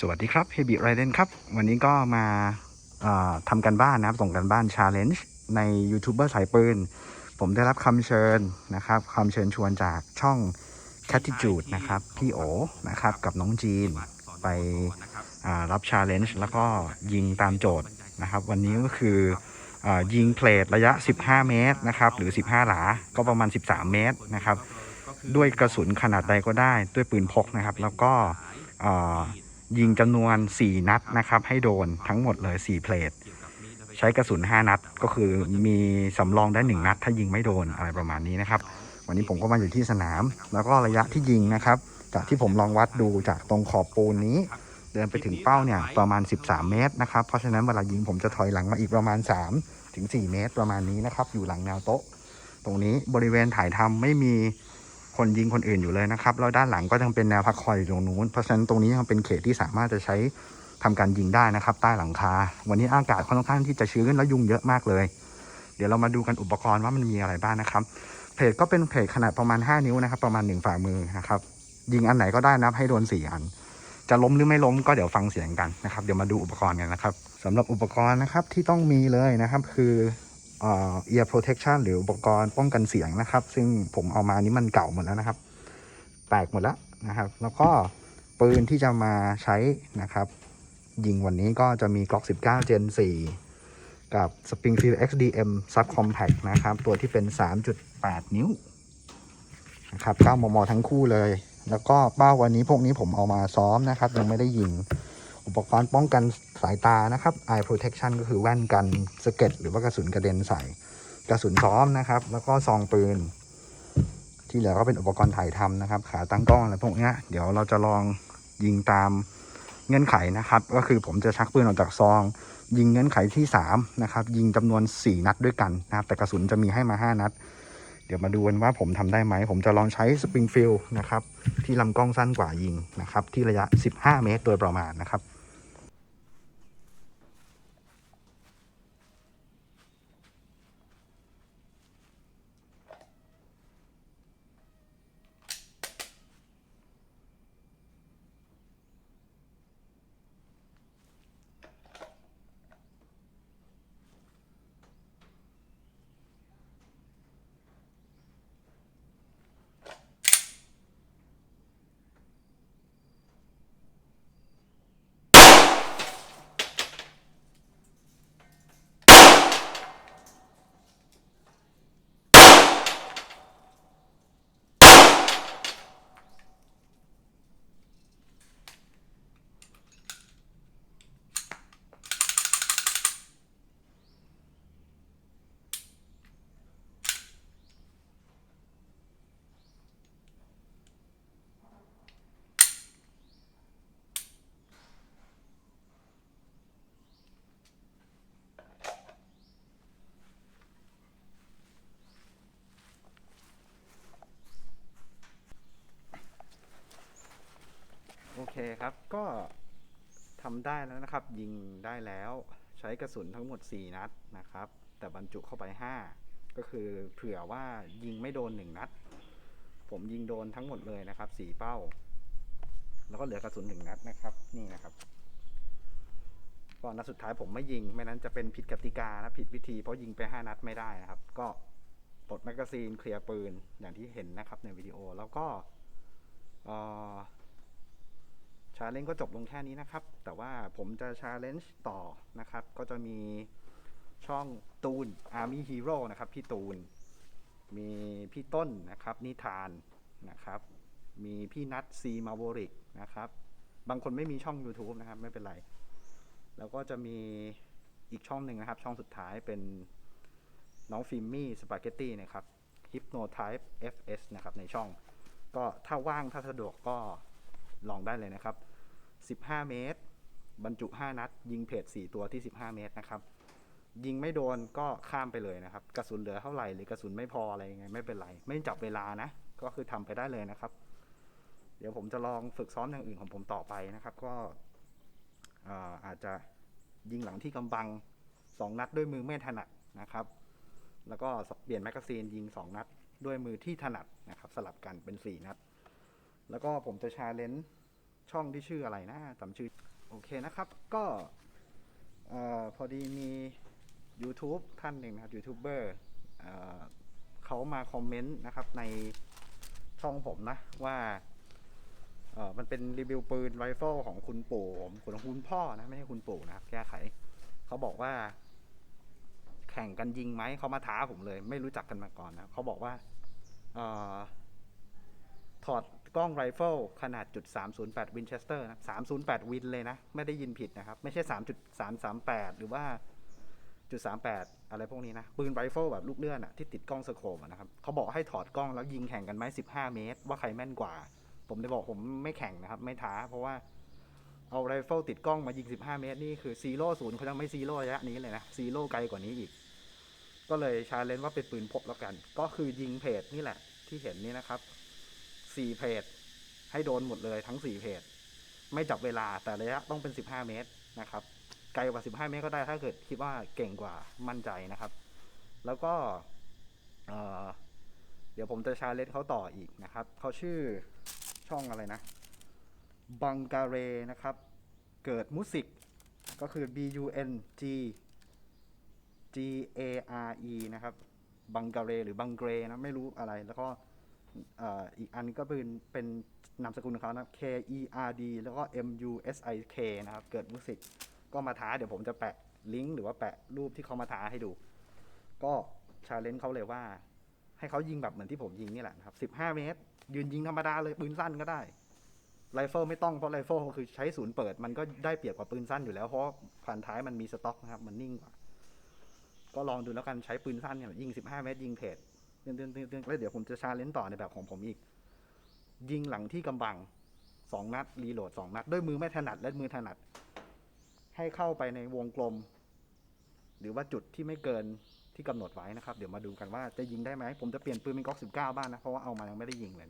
สวัสดีครับเฮบิไรเดนครับ วันนี้ก็มาทำกันบ้านนะครับ ส่งกันบ้านชาเลนจ์ในยูทูบเบอร์สายปืน ผมได้รับคำเชิญนะครับคำเชิญชวนจากช่อง c a t i t u d e นะครับ พี่โอนะครับ กับน้องจีนไปรับชาเลนจ์แล้วก็ยิงตามโจทย์นะครับ วันนี้ก็คืออยิงเพลทระยะ 15 เมตรนะครับ หรือ 15 หลา ก็ประมาณ 13 เมตรนะครับ ด้วยกระสุนขนาดใดก็ได้ด้วยปืนพกนะครับ แล้วก็ ยิงจำนวน 4 นัดนะครับ ให้โดนทั้งหมดเลย 4 เพลทใช้กระสุน 5 นัด ก็คือมีสำรองได้ 1 นัด ถ้ายิงไม่โดนอะไรประมาณนี้นะครับ วันนี้ผมก็มาอยู่ที่สนาม แล้วก็ระยะที่ยิงนะครับ จากที่ผมลองวัดดูจากตรงขอบปูนนี้ เดินไปถึงเป้าเนี่ยประมาณ 13 เมตรนะครับ เพราะฉะนั้นเวลายิงผมจะถอยหลังมาอีกประมาณ 3 ถึง 4 เมตรประมาณนี้นะครับ อยู่หลังแนวโต๊ะ ตรงนี้บริเวณถ่ายทำไม่มี คนยิงคนอื่นอยู่เลยนะครับแล้วด้านหลังก็ยังเป็นแนวพักคอยอยู่ตรงนู้นเพราะฉะนั้นตรงนี้ยังเป็นเขตที่สามารถจะใช้ทำการยิงได้นะครับ ใต้หลังคา วันนี้อากาศค่อนข้างที่จะชื้นและยุงเยอะมากเลย เดี๋ยวเรามาดูกันอุปกรณ์ว่ามันมีอะไรบ้างนะครับเพจก็เป็นเพจขนาดประมาณ 5 นิ้วนะครับ ประมาณ 1 ฝ่ามือนะครับ ยิงอันไหนก็ได้นับให้โดน 4 อัน จะล้มหรือไม่ล้มก็เดี๋ยวฟังเสียงกันนะครับ เดี๋ยวมาดูอุปกรณ์กันนะครับสำหรับอุปกรณ์นะครับที่ต้องมีเลยนะครับ คือ เอ่อ ear protection หรืออุปกรณ์ป้องกันเสียงนะครับ ซึ่งผมเอามานี้มันเก่าหมดแล้วนะครับ แตกหมดแล้วนะครับ แล้วก็ปืนที่จะมาใช้นะครับ ยิงวันนี้ก็จะมี Glock 19 Gen 4 กับ Springfield XDM Sub Compact นะครับ ตัวที่เป็น 3.8 นิ้วนะครับ 9 มม ทั้งคู่เลย แล้วก็เป้าวันนี้พวกนี้ผมเอามาซ้อมนะครับ ยังไม่ได้ยิง อุปกรณ์ป้องกันสายตานะครับ eye protection ก็คือแว่นกันสะเก็ดหรือว่ากระสุนกระเด็นใส่กระสุนซ้อมนะครับ แล้วก็ซองปืน ที่เหลือก็เป็นอุปกรณ์ถ่ายทำนะครับ ขาตั้งกล้องอะไรพวกนี้เดี๋ยวเราจะลองยิงตามเงื่อนไขนะครับ ก็คือผมจะชักปืนออกจากซอง ยิงเงื่อนไขที่3นะครับ ยิงจำนวน 4 นัดด้วยกันนะครับ แต่กระสุนจะมีให้มา 5 นัด เดี๋ยวมาดูกันว่าผมทำได้ไหม ผมจะลองใช้สปริงฟิลนะครับ ที่ลำกล้องสั้นกว่ายิงนะครับ ที่ระยะ 15 เมตรโดยประมาณนะครับ เคครับ ก็ทำได้แล้วนะครับ ยิงได้แล้ว ใช้กระสุนทั้งหมด 4 นัดนะครับ แต่บรรจุเข้าไป 5 ก็คือเผื่อว่ายิงไม่โดน 1 นัด ผมยิงโดนทั้งหมดเลยนะครับ 4 เป้า แล้วก็เหลือกระสุน 1 นัดนะครับ นี่นะครับก็นัดสุดท้ายผมไม่ยิง ไม่นั้นจะเป็นผิดกติกานะผิดวิธีเพราะยิงไป 5 นัดไม่ได้นะครับ ก็ปลดแมกกาซีนเคลียร์ปืนอย่างที่เห็นนะครับในวิดีโอแล้วก็เอ่อ ชาเลนจ์ก็จบลงแค่นี้นะครับ แต่ว่าผมจะชาเลนจ์ต่อนะครับ ก็จะมีช่องตูน Army Hero นะครับ พี่ตูน มีพี่ต้นนะครับ นิทานนะครับ มีพี่นัทซีมาโวริกนะครับ บางคนไม่มีช่อง YouTube นะครับ ไม่เป็นไร แล้วก็จะมีอีกช่องหนึ่งนะครับ ช่องสุดท้ายเป็นน้องฟิมมี่สปาเกตตี้นะครับ Hypnotype FS นะครับในช่อง ก็ถ้าว่างถ้าสะดวกก็ลองได้เลยนะครับ 15 เมตร บรรจุ 5 นัด ยิงเพจ4ตัวที่ 15 เมตรนะครับ ยิงไม่โดนก็ข้ามไปเลยนะครับ กระสุนเหลือเท่าไหร่หรือกระสุนไม่พออะไรยังไงไม่เป็นไร ไม่จับเวลานะ ก็คือทำไปได้เลยนะครับ เดี๋ยวผมจะลองฝึกซ้อมอย่างอื่นของผมต่อไปนะครับ ก็เอ่ออาจจะยิงหลังที่กำบัง 2 นัดด้วยมือไม่ถนัดนะครับ แล้วก็เปลี่ยนแมกกาซีนยิง 2 นัดด้วยมือที่ถนัดนะครับ สลับกันเป็น 4 นัด แล้วก็ผมจะชาเลนจ์ ช่องที่ชื่ออะไรนะจำชื่อ โอเคนะครับก็พอดีมี YouTube ท่านหนึ่งนะครับยูทูบเบอร์เขามาคอมเมนต์นะครับในช่องผมนะว่ามันเป็นรีวิวปืนไรเฟิลของคุณปู่ผมคุณคุณพ่อนะไม่ใช่คุณปู่นะครับ แก้ไข เขาบอกว่า แข่งกันยิงไหมเขามาท้าผมเลย ไม่รู้จักกันมาก่อนนะเขาบอกว่าออถอด กล้องไรเฟิลขนาดจุด308วินเชสเตอร์นะ308 วินเลยนะ ไม่ได้ยินผิดนะครับ ไม่ใช่ 3.338 หรือว่าจุด38 อะไรพวกนี้นะ ปืนไรเฟิลแบบลูกเลื่อนอะที่ติดกล้องสโคปนะครับเขาบอกให้ถอดกล้องแล้วยิงแข่งกันไหม15 เมตร ว่าใครแม่นกว่า ผมได้บอกผมไม่แข่งนะครับ ไม่ท้า เพราะว่าเอาไรเฟิลติดกล้องมายิง 15 เมตร นี่คือซีโร่ศูนย์เขายังไม่ซีโร่ระยะนี้เลยนะซีโร่ไกลกว่านี้อีก ก็เลยชาเลนจ์ว่าเป็นปืนพกแล้วกัน ก็คือยิงเพจนี่แหละที่เห็นนี่นะครับ สี่เพจให้โดนหมดเลยทั้งสี่เพจไม่จับเวลาแต่ระยะต้องเป็น15เมตรนะครับ ไกลกว่า15เมตรก็ได้ถ้าเกิดคิดว่าเก่งกว่ามั่นใจนะครับ แล้วก็เออเดี๋ยวผมจะชาเลนจ์เขาต่ออีกนะครับ เขาชื่อช่องอะไรนะ บังการเรนะครับ เกิดมุสิกก็คือ B U N G G A R E นะครับ บังการเรหรือบังเกรนะ ไม่รู้อะไรแล้วก็ อีกอันก็เป็นเป็นนามสกุลของเขานะ K E R D แล้วก็ M U S I K นะครับ เกิดมุสิกก็มาท้าเดี๋ยวผมจะแปะลิงก์หรือว่าแปะรูปที่เขามาท้าให้ดู ก็ชาเลนจ์เขาเลยว่า ให้เขายิงแบบเหมือนที่ผมยิงนี่แหละนะครับ 15 เมตร ยืนยิงธรรมดาเลยปืนสั้นก็ได้ ไรเฟิลไม่ต้องเพราะไรเฟิลคือใช้ศูนย์เปิด มันก็ได้เปรียบกว่าปืนสั้นอยู่แล้วเพราะผ่านท้ายมันมีสต็อกนะครับ มันนิ่งกว่า ก็ลองดูแล้วกันใช้ปืนสั้นเนี่ยยิง 15 เมตรยิงเพจ ตือนเตือนเตือนเตือนแล้วเดี๋ยวผมจะชาเลนจ์ต่อในแบบของผมอีก ยิงหลังที่กำบังสองนัดรีโหลดสองนัด ด้วยมือไม่ถนัดและมือถนัด ให้เข้าไปในวงกลม หรือว่าจุดที่ไม่เกินที่กำหนดไว้นะครับ เดี๋ยวมาดูกันว่าจะยิงได้ไหม ผมจะเปลี่ยนปืนเป็นก๊อก19 บ้านนะ เพราะว่าเอามายังไม่ได้ยิงเลยนะ